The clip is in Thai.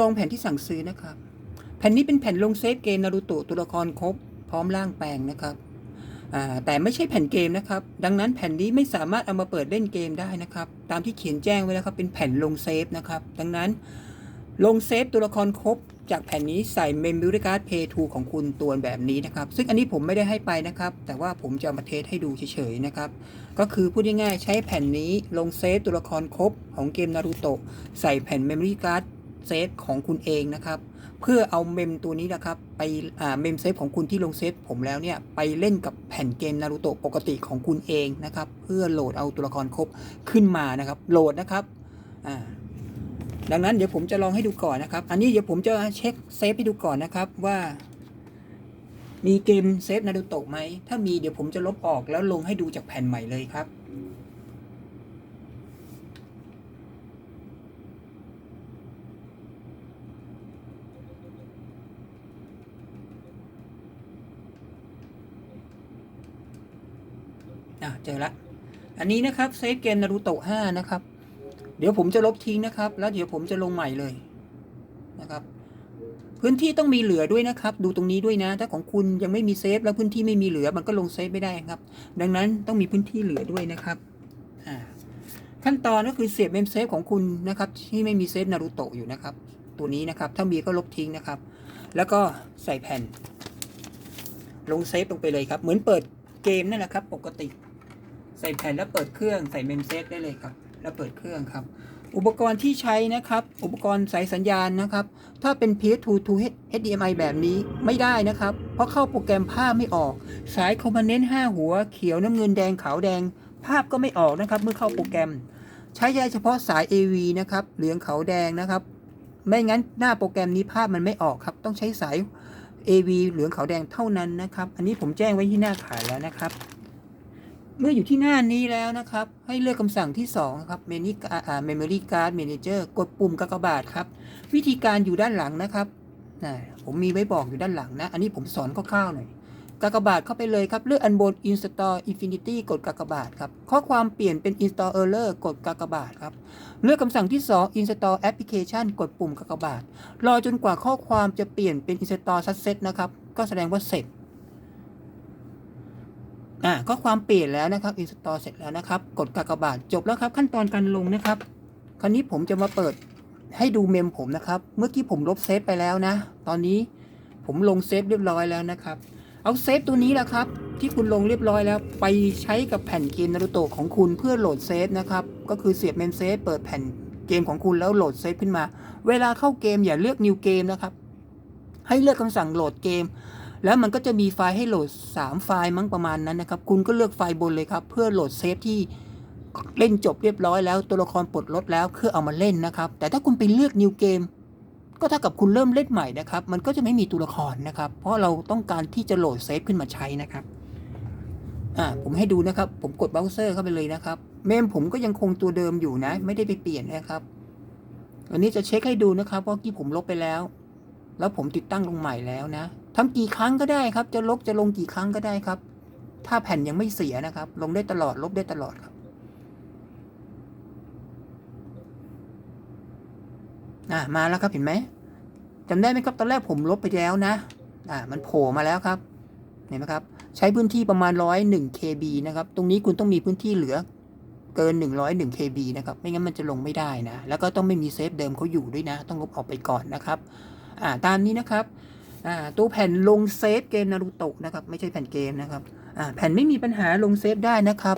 ลองแผ่นที่สั่งซื้อนะครับ แผ่นนี้เป็นแผ่นลงเซฟเกมนารูโตะตัวละครครบ พร้อมร่างแปลงนะครับแต่ไม่ใช่แผ่นเกมนะครับ ดังนั้นแผ่นนี้ไม่สามารถเอามาเปิดเล่นเกมได้นะครับ ตามที่เขียนแจ้งไว้แล้วครับเป็นแผ่นลงเซฟนะครับ ดังนั้นลงเซฟตัวละครครบ จากแผ่นนี้ใส่ Memory Card Play 2ของคุณตัวแบบนี้นะครับ ซึ่งอันนี้ผมไม่ได้ให้ไปนะครับ แต่ว่าผมจะมาเทสให้ดูเฉยๆนะครับ ก็คือพูดง่ายๆใช้แผ่นนี้ลงเซฟตัวละครครบของเกมนารูโตะใส่แผ่น Memory Card เซฟของคุณเองนะครับ เพื่อเอาเมมตัวนี้นะครับ ไปเมมเซฟของคุณที่ลงเซฟผมแล้วเนี่ย ไปเล่นกับแผ่นเกมนารูโตะปกติของคุณเองนะครับ เพื่อโหลดเอาตัวละครครบขึ้นมานะครับ โหลดนะครับดังนั้นเดี๋ยวผมจะลองให้ดูก่อนนะครับ อันนี้เดี๋ยวผมจะเช็คเซฟให้ดูก่อนนะครับว่า มีเกมเซฟนารูโตะไหมถ้ามีเดี๋ยวผมจะลบออกแล้วลงให้ดูจากแผ่นใหม่เลยครับ อะเจอละ อันนี้นะครับเซฟเกมนารูโตะ5นะครับ เดี๋ยวผมจะลบทิ้งนะครับ แล้วเดี๋ยวผมจะลงใหม่เลยนะครับ พื้นที่ต้องมีเหลือด้วยนะครับ ดูตรงนี้ด้วยนะ ถ้าของคุณยังไม่มีเซฟแล้วพื้นที่ไม่มีเหลือมันก็ลงเซฟไม่ได้ครับ ดังนั้นต้องมีพื้นที่เหลือด้วยนะครับอ่าขั้นตอนก็คือเสียบเมมเซฟของคุณนะครับ ที่ไม่มีเซฟนารูโตะอยู่นะครับ ตัวนี้นะครับ ถ้ามีก็ลบทิ้งนะครับ แล้วก็ใส่แผ่น ลงเซฟลงไปเลยครับ เหมือนเปิดเกมนั่นแหละครับ ปกติ ส่แผ่นแล้วเปิดเครื่องใส่เมมเซฟได้เลยครับ แล้วเปิดเครื่องครับ อุปกรณ์ที่ใช้นะครับ อุปกรณ์สายสัญญาณนะครับ ถ้าเป็น PS2 to HDMI แบบนี้ไม่ได้นะครับ เพราะเข้าโปรแกรมภาพไม่ออก สายคอมโพเนนต์5หัวเขียวน้ำเงินแดงขาวแดง ภาพก็ไม่ออกนะครับ เมื่อเข้าโปรแกรม ใช้ได้เฉพาะสาย AV นะครับเหลืองขาวแดงนะครับ ไม่งั้นหน้าโปรแกรมนี้ภาพมันไม่ออกครับ ต้องใช้สาย AV เหลืองขาวแดงเท่านั้นนะครับ อันนี้ผมแจ้งไว้ที่หน้าขายแล้วนะครับ เมื่ออยู่ที่หน้านี้แล้วนะครับ ให้เลือกคำสั่งที่2ครับ Menu อ่า Memory Card Manager กดปุ่มกากบาทครับ วิธีการอยู่ด้านหลังนะครับนะผมมีไว้บอกอยู่ด้านหลังนะ อันนี้ผมสอนคร่าวๆหน่อยกากบาทเข้าไปเลยครับ เลือกอันบน Install Infinity กดกากบาทครับ ข้อความเปลี่ยนเป็น Install Error กดกากบาทครับ เลือกคำสั่งที่ 2 Install Application กดปุ่มกากบาท รอจนกว่าข้อความจะเปลี่ยนเป็น Install Success นะครับ ก็แสดงว่าเสร็จ อ่าข้อความเปลี่ยนแล้วนะครับ Install เสร็จแล้วนะครับ กดกากบาทจบแล้วครับ ขั้นตอนการลงนะครับ คราวนี้ผมจะมาเปิดให้ดูเมมผมนะครับ เมื่อกี้ผมลบเซฟไปแล้วนะ ตอนนี้ผมลงเซฟเรียบร้อยแล้วนะครับ เอาเซฟตัวนี้แหละครับ ที่คุณลงเรียบร้อยแล้ว ไปใช้กับแผ่นเกมนารูโตะของคุณเพื่อโหลดเซฟนะครับ ก็คือเสียบเมมเซฟเปิดแผ่นเกมของคุณแล้วโหลดเซฟขึ้นมา เวลาเข้าเกมอย่าเลือก new game นะครับ ให้เลือกคำสั่งโหลดเกม แล้วมันก็จะมีไฟล์ให้โหลด 3 ไฟล์มั้งประมาณนั้นนะครับ คุณก็เลือกไฟล์บนเลยครับ เพื่อโหลดเซฟที่เล่นจบเรียบร้อยแล้วตัวละครปลดลดแล้วเพื่อเอามาเล่นนะครับ แต่ถ้าคุณไปเลือก new game ก็เท่ากับคุณเริ่มเล่นใหม่นะครับ มันก็จะไม่มีตัวละครนะครับ เพราะเราต้องการที่จะโหลดเซฟขึ้นมาใช้นะครับอ่าผมให้ดูนะครับ ผมกดเบราว์เซอร์เข้าไปเลยนะครับ เมมผมก็ยังคงตัวเดิมอยู่นะ ไม่ได้ไปเปลี่ยนนะครับอันนี้จะเช็คให้ดูนะครับว่าที่ผมลบไปแล้ว แล้วผมติดตั้งลงใหม่แล้วนะทำกี่ครั้งก็ได้ครับ จะลบจะลงกี่ครั้งก็ได้ครับ ถ้าแผ่นยังไม่เสียนะครับ ลงได้ตลอดลบได้ตลอดครับอ่ามาแล้วครับเห็นไหมจำได้ไหมครับตอนแรกผมลบไปแล้วนะอ่ามันโผล่มาแล้วครับเห็นไหมครับ ใช้พื้นที่ประมาณร้อยหนึ่ง KB นะครับ ตรงนี้คุณต้องมีพื้นที่เหลือเกิน 101 KB นะครับ ไม่งั้นมันจะลงไม่ได้นะ แล้วก็ต้องไม่มีเซฟเดิมเขาอยู่ด้วยนะ ต้องลบออกไปก่อนนะครับ อ่าตามนี้นะครับอ่าตัวแผ่นลงเซฟเกมนารูโตะนะครับ ไม่ใช่แผ่นเกมนะครับอ่าแผ่นไม่มีปัญหาลงเซฟได้นะครับ